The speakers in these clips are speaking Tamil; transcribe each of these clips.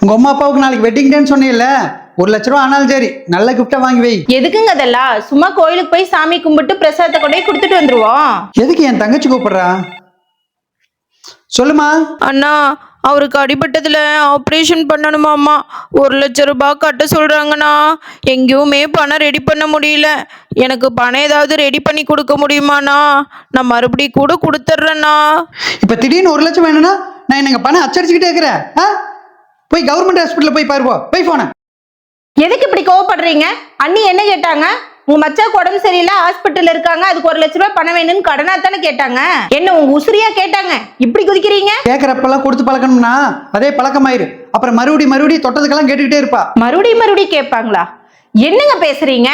உங்க அம்மா அப்பாவுக்கு நாளைக்கு வெட்டிங் டேன்னு சொன்னீல்ல ஒரு லட்ச ரூபா ஆனாலும் சரி நல்ல கிஃப்டா வாங்கி வை. எதுக்குங்க அதெல்லாம்? சும்மா கோயிலுக்கு போய் சாமி கும்பிட்டு பிரசாதத்தை கொண்டு போய் கொடுத்துட்டு வந்துருவோம். எதுக்கு என் தங்கச்சி கூப்பிடுறா? சொல்லுமா. அண்ணா அவருக்கு அடிபட்டதுல ஆப்ரேஷன் பண்ணணுமாம்மா ஒரு லட்ச ரூபாய் கட்ட சொல்றாங்கண்ணா. எங்கேயுமே பணம் ரெடி பண்ண முடியல. எனக்கு பணம் ஏதாவது ரெடி பண்ணி கொடுக்க முடியுமாண்ணா? நான் மறுபடியும் கூட கொடுத்துட்றேண்ணா. இப்ப திடீர்னு ஒரு லட்சம் வேணும்னா நான் எனக்கு பணம் அச்சடிச்சுக்கிட்டே இருக்கிறேன்? ஆ? போய் கவர்மெண்ட் ஹாஸ்பிட்டல்ல போய் பாருப்போ போய் போன எதுக்கு இப்படி கோவப்படுறீங்க? அண்ணி என்ன கேட்டாங்க? உங்க மச்சாக்கு உடம்பு சரியில்லை ஹாஸ்பிட்டல் இருக்காங்க அதுக்கு ஒரு லட்ச ரூபாய் பணம் வேணும்னு கடனா தானே கேட்டாங்க? என்ன உங்க உசுரியா கேட்டாங்க? இப்படி குதிக்கிறீங்க? கேட்கறப்பெல்லாம் கொடுத்து பழக்கணும்னா அதே பழக்கமாயிரு. அப்புறம் மறுபடி மறுபடி தொட்டதுக்கெல்லாம் கேட்டுக்கிட்டே இருப்பா. மறுபடியும் மறுபடியும் கேட்பாங்களா? என்னங்க பேசுறீங்க?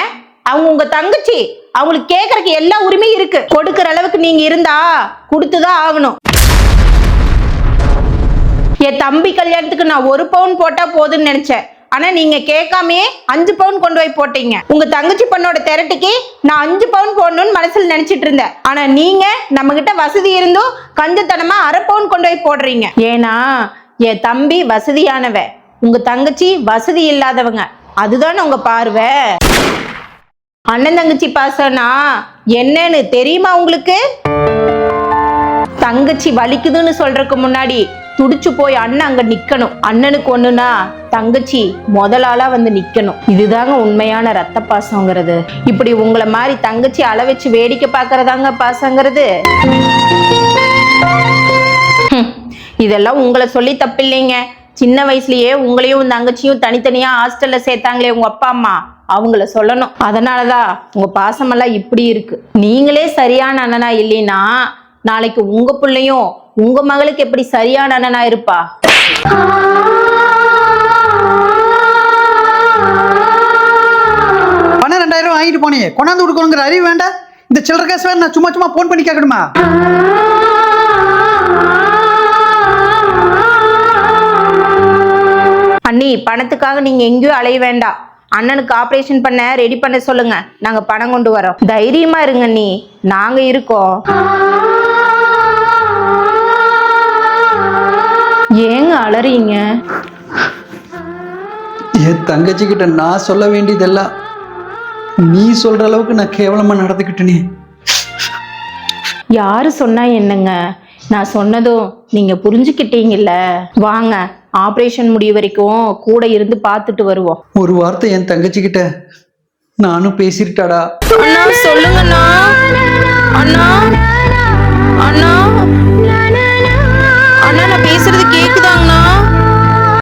அவங்க உங்க தங்கச்சி அவங்களுக்கு கேட்கறதுக்கு எல்லா உரிமையும் இருக்கு. கொடுக்கற அளவுக்கு நீங்க இருந்தா கொடுத்துதான் ஆகணும். என் தம்பி கல்யாணத்துக்கு நான் ஒரு பவுன் போட்டா போதும்னு நினைச்சேன். ஆனா நீங்க கேட்காமயே அஞ்சு பவுன் கொண்டு போய் போட்டீங்க. உங்க தங்கச்சி பொண்ணோட திரட்டுக்கு நான் அஞ்சு பவுன் போடணும்னு மனசுல நினைச்சிட்டு இருந்தேன். ஆனா நீங்க நம்ம கிட்ட வசதி இருந்தும் கஞ்சத்தனமா அரை பவுன் கொண்டு போய் போடுறீங்க. ஏன்னா என் தம்பி வசதியானவ உங்க தங்கச்சி வசதி இல்லாதவங்க. அதுதானே உங்க பார்வை. அண்ணன் தங்கச்சி பாசனா என்னன்னு தெரியுமா உங்களுக்கு? தங்கச்சி வலிக்குதுன்னு சொல்றதுக்கு முன்னாடி துடிச்சு போய் அண்ணன் அங்க நிக்கணும். அண்ணனுக்கு ஒண்ணுனா தங்கச்சி முதலாளா வந்து நிக்கணும். இதுதாங்க உண்மையான ரத்த பாசங்கிறது. இப்படி உங்களை மாதிரி தங்கச்சி அள வச்சு வேடிக்கை பாக்குறதாங்க பாசங்கிறது? இதெல்லாம் உங்களை சொல்லி தப்பில்லைங்க. சின்ன வயசுலயே உங்களையும் இந்த தங்கச்சியும் தனித்தனியா ஹாஸ்டல்ல சேர்த்தாங்களே உங்க அப்பா அம்மா. அவங்கள சொல்லணும். அதனாலதான் உங்க பாசமெல்லாம் இப்படி இருக்கு. நீங்களே சரியான அண்ணனா இல்லைன்னா நாளைக்கு உங்க பிள்ளையும் உங்க மகளுக்கு எப்படி சரியான அண்ணனா இருப்பா? பணம் ரெண்டாயிரம் ரூபாய் வாங்கிட்டு போனீங்க. கொண்டாந்து கொடுக்கணுங்கிற அறிவு வேண்டாம் இந்த சில்லற காசு வேற நான் சும்மா சும்மா ஃபோன் பண்ணி கேட்கணுமா? அண்ணி பணத்துக்காக நீங்க எங்கேயும் அலைய வேண்டாம் அண்ணனுக்கு ஆபரேஷன் பண்ண ரெடி பண்ண சொல்லுங்க. நாங்க பணம் கொண்டு வரோம். தைரியமா இருங்க நீ நாங்க இருக்கோம். அலறீங்க என் தங்கச்சி கிட்ட நான் சொல்ல வேண்டியதெல்லாம் நீ சொல்ற அளவுக்கு நான் கேவலமா நடந்துக்கிட்டேனே. யாரு சொன்னா என்னங்க? நான் சொன்னதும் நீங்க புரிஞ்சுக்கிட்டீங்கல்ல? வாங்க ஆபரேஷன் முடிய வரைக்கும் கூட இருந்து பார்த்துட்டு வருவோம். ஒரு வார்த்தை என் தங்கச்சி கிட்ட நானும் பேசிட்டாடா அண்ணா சொல்லுங்கண்ணா. அண்ணா அண்ணா.